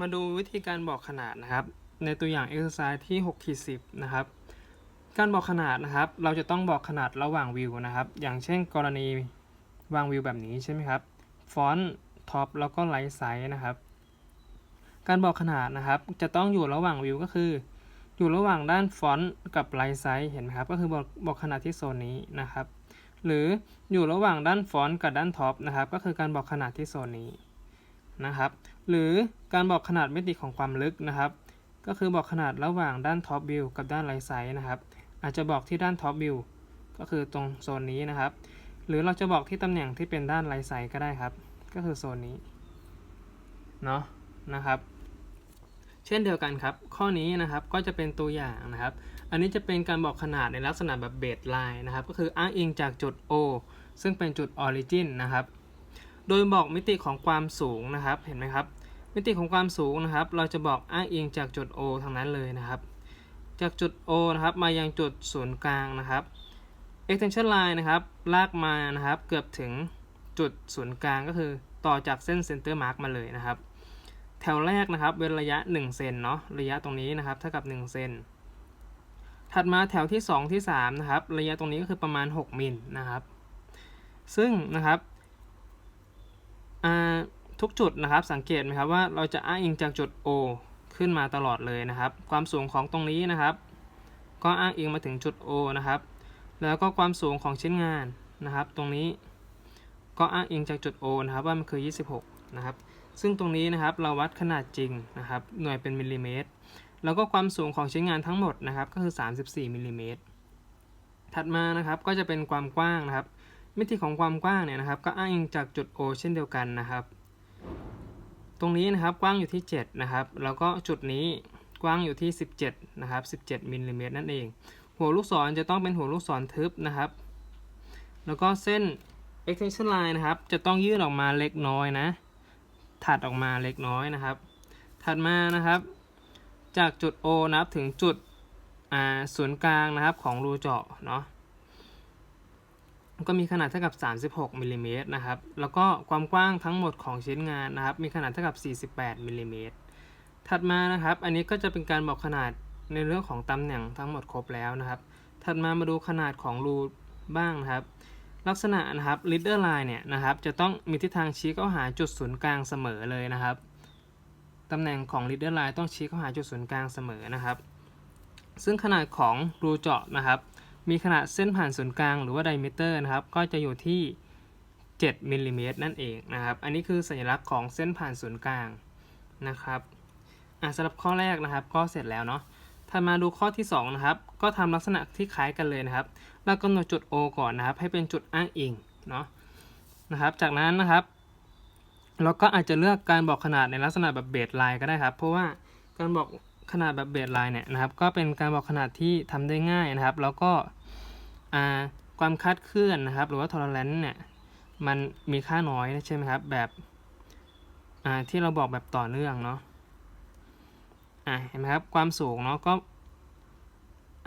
มาดูวิธีการบอกขนาดนะครับ ในตัวอย่าง exercise ที่6ขีด10 นะครับ การบอกขนาดนะครับ เราจะต้องบอกขนาดระหว่างวิวนะครับ อย่างเช่นกรณีวางวิวแบบนี้ใช่ไหมครับ ฟอนต์ ท็อป แล้วก็ไลท์ไซส์นะครับ การบอกขนาดนะครับ จะต้องอยู่ระหว่างวิวก็คือ อยู่ระหว่างด้านฟอนต์กับไลท์ไซส์เห็นไหมครับ ก็คือบอกบอกขนาดที่โซนนี้นะครับ หรืออยู่ระหว่างด้านฟอนต์กับด้านท็อปนะครับ ก็คือการบอกขนาดที่โซนนี้นะครับ หรือการบอกขนาดมิติของความลึกนะครับ ก็คือบอกขนาดระหว่างด้านท็อปวิวกับด้านไลท์ไซส์นะครับ อาจจะบอกที่ด้านท็อปวิวก็คือตรงโซนนี้นะครับ หรือเราจะบอกที่ตำแหน่งที่เป็นด้านไลท์ไซส์ก็ได้ครับ ก็คือโซนนี้เนาะนะครับ เช่นเดียวกันครับ ข้อนี้นะครับก็จะเป็นตัวอย่างนะครับ อันนี้จะเป็นการบอกขนาดในลักษณะแบบเบสไลน์นะครับ ก็คืออ้างอิงจากจุด O ซึ่งเป็นจุดออริจินนะครับ โดยบอกมิติของความสูงนะครับ เห็นไหมครับ มิติของความสูงนะครับ เราจะบอกอ้างอิงจากจุด O ทั้งนั้นเลยนะครับ จากจุด O นะครับ มายังจุดศูนย์กลางนะครับ extension line นะครับ ลากมานะครับ เกือบถึงจุดศูนย์กลางก็คือต่อจากเส้น center mark มาเลยนะครับ แถวแรกนะครับเว้นระยะ1เซนเนาะ ระยะตรงนี้นะครับเท่ากับ1เซน ถัดมาแถวที่ 2 ที่3นะครับ ระยะตรงนี้ก็คือประมาณ 6มิลนะครับ ซึ่งนะครับ ทุกจุดนะครับสังเกตไหมครับว่าเราจะอ้างอิงจากจุด O ขึ้นมาตลอดเลยนะครับ ความสูงของตรงนี้นะครับ ก็อ้างอิงมาถึงจุด O นะครับ แล้วก็ความสูงของชิ้นงานนะครับ ตรงนี้ก็อ้างอิงจากจุด O นะครับว่ามันคือ 26 นะครับ ซึ่งตรงนี้นะครับเราวัดขนาดจริงนะครับ หน่วยเป็นมิลลิเมตร แล้วก็ความสูงของชิ้นงานทั้งหมดนะครับ ก็คือ 34มิลลิเมตร ถัดมานะครับก็จะเป็นความกว้างนะครับ มิติของความกว้างเนี่ยนะครับ ก็อ้างอิงจากจุด O เช่นเดียวกันนะครับ ตรงนี้นะครับกว้างอยู่ที่ 7 นะครับ แล้วก็จุดนี้กว้างอยู่ที่ 17 นะครับ 17มิลลิเมตรนั่นเอง หัวลูกศรจะต้องเป็นหัวลูกศรทึบนะครับ แล้วก็เส้น extension line นะครับ จะต้องยื่นออกมาเล็กน้อยนะ ถัดออกมาเล็กน้อยนะครับ ถัดมานะครับ จากจุด O นะครับถึงจุดศูนย์กลางนะครับของรูเจาะเนาะ ก็มีขนาดเท่ากับ 36มิลลิเมตรนะครับ แล้วก็ความกว้างทั้งหมดของชิ้นงานนะครับ มีขนาดเท่ากับ 48มิลลิเมตร ถัดมานะครับ อันนี้ก็จะเป็นการบอกขนาดในเรื่องของตำแหน่งทั้งหมดครบแล้วนะครับ ถัดมามาดูขนาดของรูบ้างนะครับ ลักษณะนะครับ leader line เนี่ยนะครับ จะต้องมีทิศทางชี้เข้าหาจุดศูนย์กลางเสมอเลยนะครับ ตำแหน่งของ leader line ต้องชี้เข้าหาจุดศูนย์กลางเสมอนะครับ ซึ่งขนาดของรูเจาะนะครับ มีขนาดเส้นผ่านศูนย์กลางหรือว่า diameter นะครับก็จะอยู่ที่ 7มิลลิเมตรนั่นเองนะครับ อันนี้คือสัญลักษณ์ของเส้นผ่านศูนย์กลางนะครับอะสำหรับข้อแรกนะครับ ก็เสร็จแล้วเนาะถัดมาดูข้อที่2นะครับ ก็ทำลักษณะที่คล้ายกันเลยนะครับ เรากำหนดจุด O ก่อนนะครับ ให้เป็นจุดอ้างอิงเนาะนะครับ จากนั้นนะครับ เราก็อาจจะเลือกการบอกขนาดในลักษณะแบบเบสไลน์ก็ได้ครับ เพราะว่าการบอก ขนาดแบบเบสไลน์เนี่ยนะครับ ก็เป็นการบอกขนาดที่ทำได้ง่ายนะครับ แล้วก็ความคาดเคลื่อนนะครับ หรือว่า tolerance เนี่ยมันมีค่าน้อยใช่ไหมครับ แบบที่เราบอกแบบต่อเนื่องเนาะอะเห็นไหมครับความสูงเนาะก็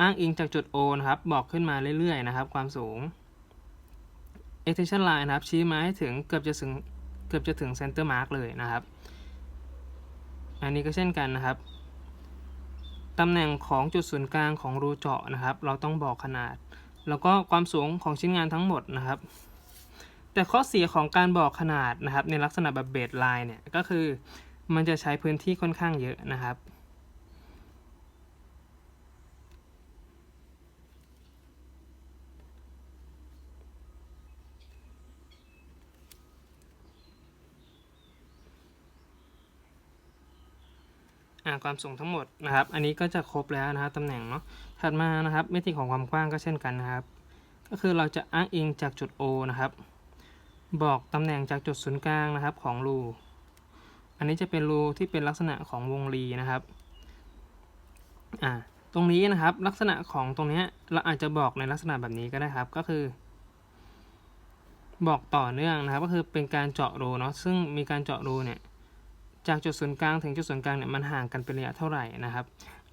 อ้างอิงจากจุด O นะครับ บอกขึ้นมาเรื่อยๆนะครับ ความสูง extension line นะครับ ชี้มาให้ถึงเกือบจะถึงเกือบจะถึง center mark เลยนะครับ อันนี้ก็เช่นกันนะครับ ตำแหน่งของจุดศูนย์กลางของรูเจาะนะครับ เราต้องบอกขนาด แล้วก็ความสูงของชิ้นงานทั้งหมดนะครับ แต่ข้อเสียของการบอกขนาดนะครับ ในลักษณะแบบเบสไลน์เนี่ยก็คือ มันจะใช้พื้นที่ค่อนข้างเยอะนะครับ ความสูงทั้งหมดนะครับ อันนี้ก็จะครบแล้วนะครับตำแหน่งเนาะ ถัดมานะครับมิติของความกว้างก็เช่นกันนะครับ ก็คือเราจะอ้างอิงจากจุด O นะครับ บอกตำแหน่งจากจุดศูนย์กลางนะครับของรู อันนี้จะเป็นรูที่เป็นลักษณะของวงรีนะครับ อ่า ตรงนี้นะครับลักษณะของตรงนี้เราอาจจะบอกในลักษณะแบบนี้ก็ได้ครับ ก็คือ บอกต่อเนื่องนะครับ ก็คือเป็นการเจาะรูเนาะ ซึ่งมีการเจาะรูเนี่ย จากจุดศูนย์กลางถึงจุดศูนย์กลางเนี่ยมันห่างกันเป็นระยะเท่าไหร่นะครับ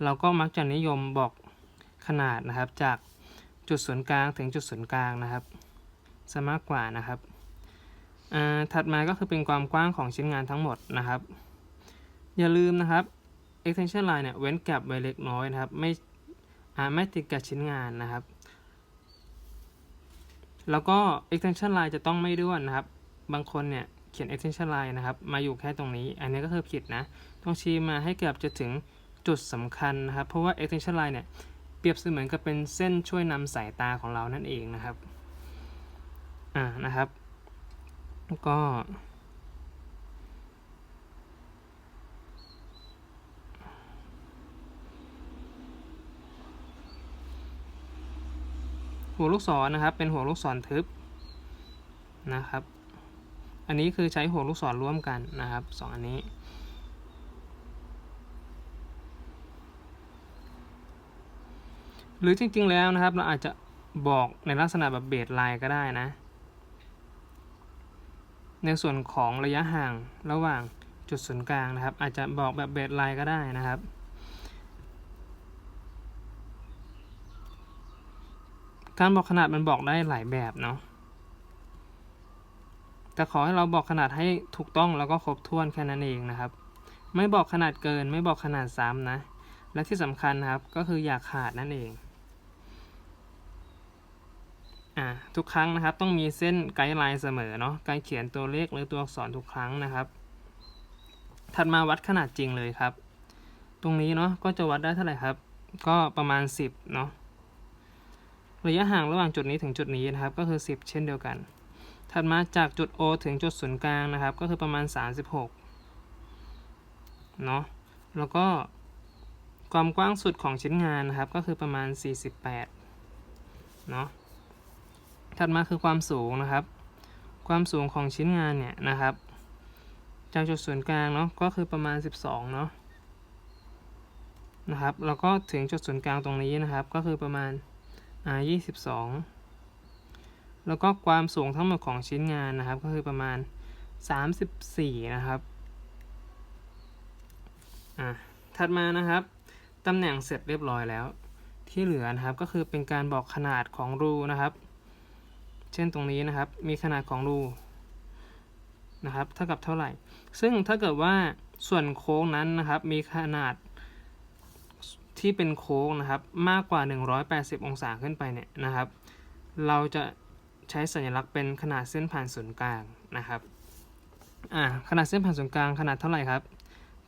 เราก็มักจะนิยมบอกขนาดนะครับ จากจุดศูนย์กลางถึงจุดศูนย์กลางนะครับซะมากกว่านะครับถัดมาก็คือเป็นความกว้างของชิ้นงานทั้งหมดนะครับ อย่าลืมนะครับ extension line เนี่ยเว้นแก็บไว้เล็กน้อยนะครับ ไม่อ่าไม่ติดกับชิ้นงานนะครับ แล้วก็ extension line จะต้องไม่ด้วนนะครับ บางคนเนี่ย เขียน extension line นะครับ มาอยู่แค่ตรงนี้ อันนี้ก็คือผิดนะ ต้องชี้มาให้เกือบจะถึงจุดสำคัญนะครับ เพราะว่า extension line เนี่ย เปรียบเสมือนกับเป็นเส้นช่วยนำสายตาของเรานั่นเองนะครับ อ่า นะครับ ก็หัวลูกศรนะครับ เป็นหัวลูกศรทึบนะครับ อันนี้คือใช้หัวลูกศรร่วมกันนะครับสองอันนี้ หรือจริงๆแล้วนะครับ เราอาจจะบอกในลักษณะแบบเบสไลน์ก็ได้นะ ในส่วนของระยะห่างระหว่างจุดศูนย์กลางนะครับ อาจจะบอกแบบเบสไลน์ก็ได้นะครับการบอกขนาดมันบอกได้หลายแบบเนาะ แต่ขอให้เราบอกขนาดให้ถูกต้องแล้วก็ครบถ้วนแค่นั้นเองนะครับ ไม่บอกขนาดเกิน ไม่บอกขนาดซ้ำนะ และที่สำคัญนะครับก็คืออย่าขาดนั่นเองอ่าทุกครั้งนะครับต้องมีเส้นไกด์ไลน์เสมอเนาะการเขียนตัวเลขหรือตัวอักษรทุกครั้งนะครับ ถัดมาวัดขนาดจริงเลยครับ ตรงนี้เนาะก็จะวัดได้เท่าไหร่ครับ ก็ประมาณ 10เนาะระยะห่างระหว่างจุดนี้ถึงจุดนี้นะครับ ก็คือ 10 เช่นเดียวกัน ถัดมาจากจุด O ถึงจุดศูนย์กลางนะครับ ก็คือประมาณ 36เนาะแล้วก็ความกว้างสุดของชิ้นงานนะครับ ก็คือประมาณ 48เนาะถัดมาคือความสูงนะครับ ความสูงของชิ้นงานเนี่ยนะครับ จากจุดศูนย์กลางเนาะก็คือประมาณ 12เนาะนะครับแล้วก็ถึงจุดศูนย์กลางตรงนี้นะครับ ก็คือประมาณอ่า22 แล้วก็ความสูงทั้งหมดของชิ้นงานนะครับ ก็คือประมาณ 34 นะครับอ่าถัดมานะครับตำแหน่งเสร็จเรียบร้อยแล้ว ที่เหลือนะครับก็คือเป็นการบอกขนาดของรูนะครับ เช่นตรงนี้นะครับ มีขนาดของรูนะครับ เท่ากับเท่าไหร่ ซึ่งถ้าเกิดว่าส่วนโค้งนั้นนะครับ มีขนาดที่เป็นโค้งนะครับ มากกว่า 180 องศาขึ้นไปเนี่ยนะครับ เราจะ ใช้สัญลักษณ์เป็นขนาดเส้นผ่านศูนย์กลางนะครับอ่าขนาดเส้นผ่านศูนย์กลางขนาดเท่าไหร่ครับ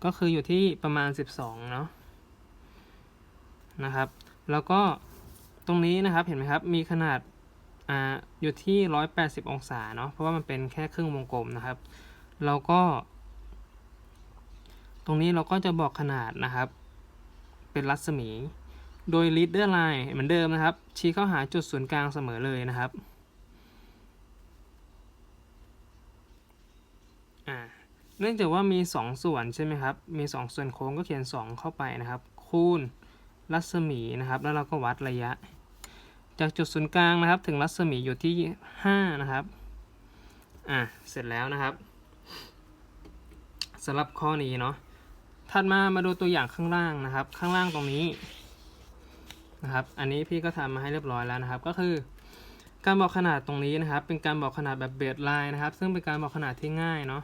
ก็คืออยู่ที่ประมาณ 12เนาะนะครับ แล้วก็ตรงนี้นะครับเห็นไหมครับมีขนาดอ่าอยู่ที่ 180 องศาเนาะเพราะว่ามันเป็นแค่ครึ่งวงกลมนะครับเราก็ ตรงนี้เราก็จะบอกขนาดนะครับ เป็นรัศมี โดย leader line เหมือนเดิมนะครับ ชี้เข้าหาจุดศูนย์กลางเสมอเลยนะครับ อ่าเนื่องจากว่ามี 2 ส่วนใช่ไหมครับ มี 2 ส่วนโค้งก็เขียน 2 เข้าไปนะครับ คูณรัศมีนะครับ แล้วเราก็วัดระยะ จากจุดศูนย์กลางนะครับ ถึงรัศมีอยู่ที่ 5 นะครับ อ่าเสร็จแล้วนะครับสำหรับข้อนี้เนาะ ถัดมามาดูตัวอย่างข้างล่างนะครับ ข้างล่างตรงนี้นะครับ อันนี้พี่ก็ทำมาให้เรียบร้อยแล้วนะครับ ก็คือการบอกขนาดตรงนี้นะครับ เป็นการบอกขนาดแบบเบสไลน์นะครับ ซึ่งเป็นการบอกขนาดที่ง่ายเนาะ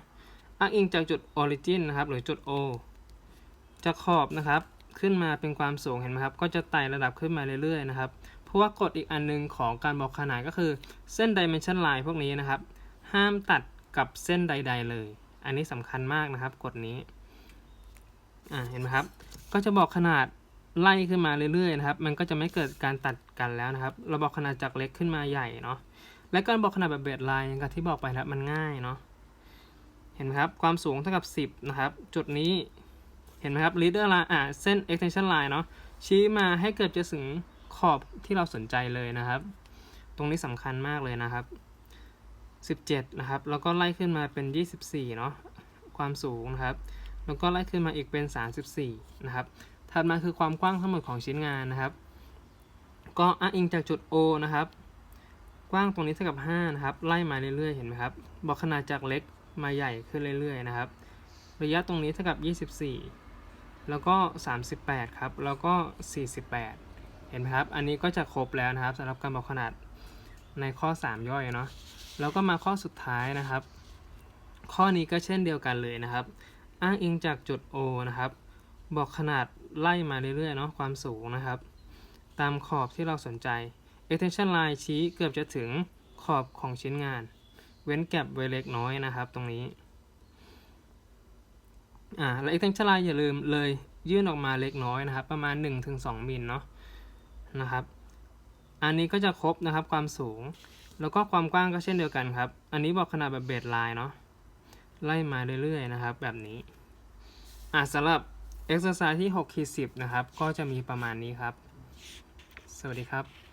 อ้างอิงจากจุด origin นะครับ หรือจุด O จากขอบนะครับขึ้นมาเป็นความสูงเห็นไหมครับ ก็จะไต่ระดับขึ้นมาเรื่อยๆนะครับ เพราะว่ากฎอีกอันหนึงของการบอกขนาดก็คือเส้น dimension line พวกนี้นะครับ ห้ามตัดกับเส้นใด ๆ เลย อันนี้สำคัญมากนะครับกฎนี้อ่าเห็นไหมครับ ก็จะบอกขนาดไล่ขึ้นมาเรื่อยๆนะครับ มันก็จะไม่เกิดการตัดกันแล้วนะครับ เราบอกขนาดจากเล็กขึ้นมาใหญ่เนาะ และการบอกขนาดแบบเบสไลน์อย่างที่บอกไปแล้วมันง่ายเนาะ ห็นไหมครับความสูงเท่ากับ 10 นะครับ จุดนี้เห็นไหมครับ leader line อ่าเส้น extension line เนาะชี้มาให้เกิดจะถึงขอบที่เราสนใจเลยนะครับ ตรงนี้สำคัญมากเลยนะครับ 17 นะครับ แล้วก็ไล่ขึ้นมาเป็น 24 เนาะความสูงนะครับ แล้วก็ไล่ขึ้นมาอีกเป็น 34 นะครับ ถัดมาคือความกว้างทั้งหมดของชิ้นงานนะครับ ก็อ้างอิงจากจุด O นะครับ กว้างตรงนี้เท่ากับ 5 นะครับ ไล่มาเรื่อยๆ เห็นไหมครับ บอกขนาดจากเล็ก มาใหญ่ขึ้นเรื่อยๆนะครับ ระยะตรงนี้เท่ากับ 24 แล้วก็ 38 ครับ แล้วก็ 48 เห็นไหมครับ อันนี้ก็จะครบแล้วนะครับสำหรับการบอกขนาดในข้อ 3 ย่อยเนาะ แล้วก็มาข้อสุดท้ายนะครับ ข้อนี้ก็เช่นเดียวกันเลยนะครับ อ้างอิงจากจุด O นะครับ บอกขนาดไล่มาเรื่อยๆเนาะความสูงนะครับ ตามขอบที่เราสนใจ extension line ชี้เกือบจะถึงขอบของชิ้นงาน ว้นแก็บไว้เล็กน้อยนะครับ ตรงนี้อ่าและ extension line อย่าลืมเลยยื่นออกมาเล็กน้อยนะครับ ประมาณ 1-2มิลเนาะนะครับ อันนี้ก็จะครบนะครับความสูง แล้วก็ความกว้างก็เช่นเดียวกันครับ อันนี้บอกขนาดแบบเบสไลน์เนาะไล่มาเรื่อยๆนะครับ แบบนี้อ่าสำหรับ exercise ที่6ขีด10นะครับ ก็จะมีประมาณนี้ครับ สวัสดีครับ